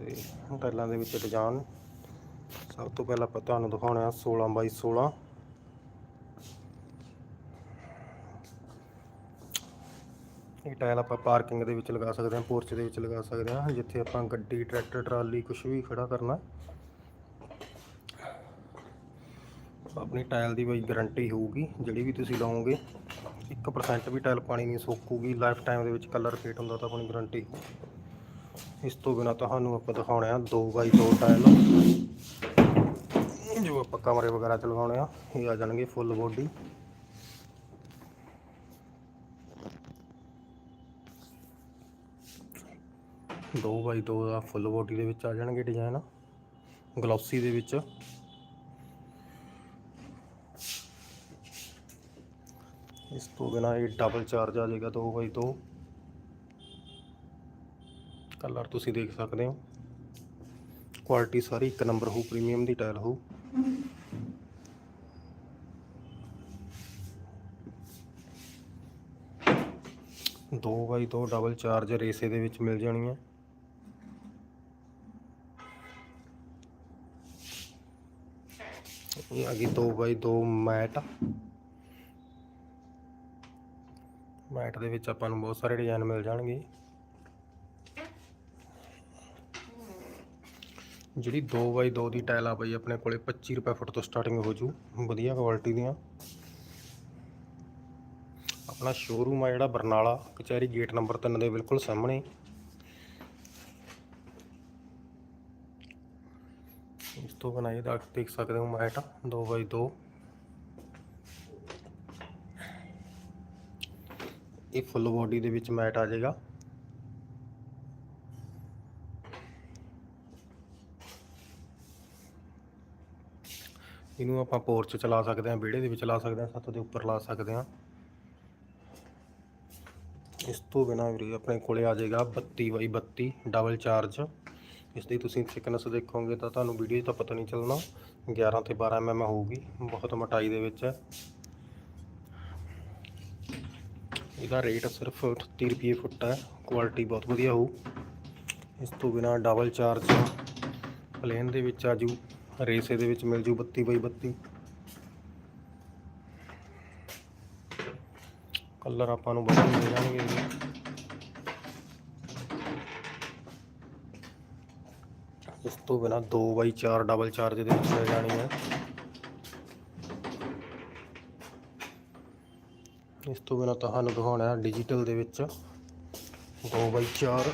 ਤੇ ਟਾਈਲਾਂ ਦੇ ਵਿੱਚ ਡਿਜ਼ਾਈਨ। ਸਭ ਤੋਂ ਪਹਿਲਾਂ ਆਪਾਂ ਤੁਹਾਨੂੰ ਦਿਖਾਉਣਾ 16 ਬਾਈ 16 ਇਹ ਟਾਇਲ ਆਪਾਂ ਪਾਰਕਿੰਗ ਦੇ ਵਿੱਚ ਲਗਾ ਸਕਦੇ ਹਾਂ, ਪੋਰਚ ਦੇ ਵਿੱਚ ਲਗਾ ਸਕਦੇ ਹਾਂ, ਜਿੱਥੇ ਆਪਾਂ ਗੱਡੀ, ਟਰੈਕਟਰ, ਟਰਾਲੀ ਕੁਝ ਵੀ ਖੜਾ ਕਰਨਾ। ਆਪਣੀ ਟਾਇਲ ਦੀ ਬਈ ਗਾਰੰਟੀ ਹੋਊਗੀ, ਜਿਹੜੀ ਵੀ ਤੁਸੀਂ ਲਾਓਗੇ 1% ਵੀ ਟਾਇਲ ਪਾਣੀ ਨਹੀਂ ਸੋਕੂਗੀ ਲਾਈਫ ਟਾਈਮ ਦੇ ਵਿੱਚ ਕਲਰ ਫੇਟ ਹੁੰਦਾ ਤਾਂ ਆਪਣੀ ਗਾਰੰਟੀ ਇਸ ਤੋਂ ਬਿਨਾ ਤੁਹਾਨੂੰ ਆਪਾਂ ਦਿਖਾਉਣੇ ਆ 2x2 ਟਾਇਲ। ਜੋ ਆਪਾਂ ਕਮਰੇ ਵਗੈਰਾ ਚ ਲਗਾਉਣੇ ਆ, ਇਹ ਆ ਜਾਣਗੇ ਫੁੱਲ ਬੋਡੀ ਦੋ ਬਾਈ ਦੋ ਦਾ ਫੁੱਲ ਬੋਡੀ ਦੇ ਵਿੱਚ ਆ ਜਾਣਗੇ ਡਿਜ਼ਾਈਨ ਗਲੋਸੀ ਦੇ ਵਿੱਚ। ਇਸ ਤੋਂ ਬਿਨਾ ਇਹ ਡਬਲ ਚਾਰਜ ਆ ਜਾਏਗਾ 2 ਬਾਈ 2 ਕਲਰ ਤੁਸੀਂ ਦੇਖ ਸਕਦੇ ਹੋ। ਕੁਆਲਿਟੀ ਸਾਰੀ ਇੱਕ ਨੰਬਰ ਹੋ ਪ੍ਰੀਮੀਅਮ ਦੀ ਟਾਇਲ ਹੋ ਦੋ ਬਾਈ ਦੋ ਡਬਲ ਚਾਰਜ ਰੇਸੇ ਦੇ ਵਿੱਚ ਮਿਲ ਜਾਣੀ ਹੈ ਇਹ ਆ ਗਈ 2 ਬਾਈ 2 ਮੈਟ। ਮੈਟ ਦੇ ਵਿੱਚ ਆਪਾਂ ਨੂੰ ਬਹੁਤ ਸਾਰੇ ਡਿਜ਼ਾਈਨ ਮਿਲ ਜਾਣਗੇ। ਜਿਹੜੀ 2x2 ਦੀ ਟਾਇਲ ਆ ਬਈ ਆਪਣੇ ਕੋਲੇ 25 ਰੁਪਏ ਫੁੱਟ ਤੋਂ ਸਟਾਰਟਿੰਗ ਹੋ ਜੂ। ਵਧੀਆ ਕੁਆਲਿਟੀ ਦੀਆਂ। ਆਪਣਾ ਸ਼ੋਰੂਮ ਆ ਜਿਹੜਾ ਬਰਨਾਲਾ, ਕਚਹਿਰੀ ਗੇਟ ਨੰਬਰ 3 ਦੇ ਬਿਲਕੁਲ ਸਾਹਮਣੇ। ਇਸ ਤੋਂ ਬਿਨਾਂ ਇਹਦਾ ਦੇਖ ਸਕਦੇ ਹੋ ਮੈਟ 2x2 ਇਹ ਫੁੱਲ ਬੋਡੀ ਦੇ ਵਿੱਚ ਮੈਟ ਆ ਜਾਏਗਾ ਇਹਨੂੰ ਆਪਾਂ ਪੋਰਚ ਚਲਾ ਸਕਦੇ ਹਾਂ, ਵਿਹੜੇ ਦੇ ਵਿੱਚ ਲਾ ਸਕਦੇ ਹਾਂ, ਛੱਤ ਦੇ ਉੱਪਰ ਲਾ ਸਕਦੇ ਹਾਂ। ਇਸ ਤੋਂ ਬਿਨਾਂ ਵੀਰੇ ਆਪਣੇ ਕੋਲੇ ਆ ਜਾਏਗਾ 32 ਬਾਈ 32 ਡਬਲ ਚਾਰਜ ਇਸ ਦੀ ਤੁਸੀਂ ਥਿਕਨੈਸ ਦੇਖੋਗੇ ਤਾਂ ਤੁਹਾਨੂੰ ਵੀਡੀਓ ਤਾਂ ਪਤਾ ਨਹੀਂ ਚੱਲਣਾ 11 ਤੇ 12 mm ਹੋਊਗੀ, ਬਹੁਤ ਮੋਟਾਈ ਦੇ ਵਿੱਚ। ਹੈ ਇਹਦਾ ਰੇਟ ਸਿਰਫ 38 ਰੁਪਏ ਫੁੱਟ ਹੈ ਕੁਆਲਿਟੀ ਬਹੁਤ ਵਧੀਆ ਹੋਊ। ਇਸ ਤੋਂ ਬਿਨਾ ਡਬਲ ਚਾਰਜ ਪਲੇਨ ਦੇ ਵਿੱਚ ਆਜੂ ਰੇਸੇ ਦੇ ਵਿੱਚ ਮਿਲ ਜੂ 32 ਬਾਈ 32 ਕਲਰ ਆਪਾਂ ਨੂੰ ਵਧੀਆ ਮਿਲ ਜਾਣਗੇ ਇਸ ਤੋਂ ਬਿਨਾ 2 ਬਾਈ 4 ਡਬਲ ਚਾਰਜ ਦੇ ਵਿੱਚ ਮਿਲ ਜਾਣੀ ਹੈ। ਇਸ ਤੋਂ ਬਿਨਾ ਤੁਹਾਨੂੰ ਦਿਖਾਉਣਾ ਹੈ ਡਿਜੀਟਲ ਦੇ ਵਿੱਚ। 2 ਬਾਈ 4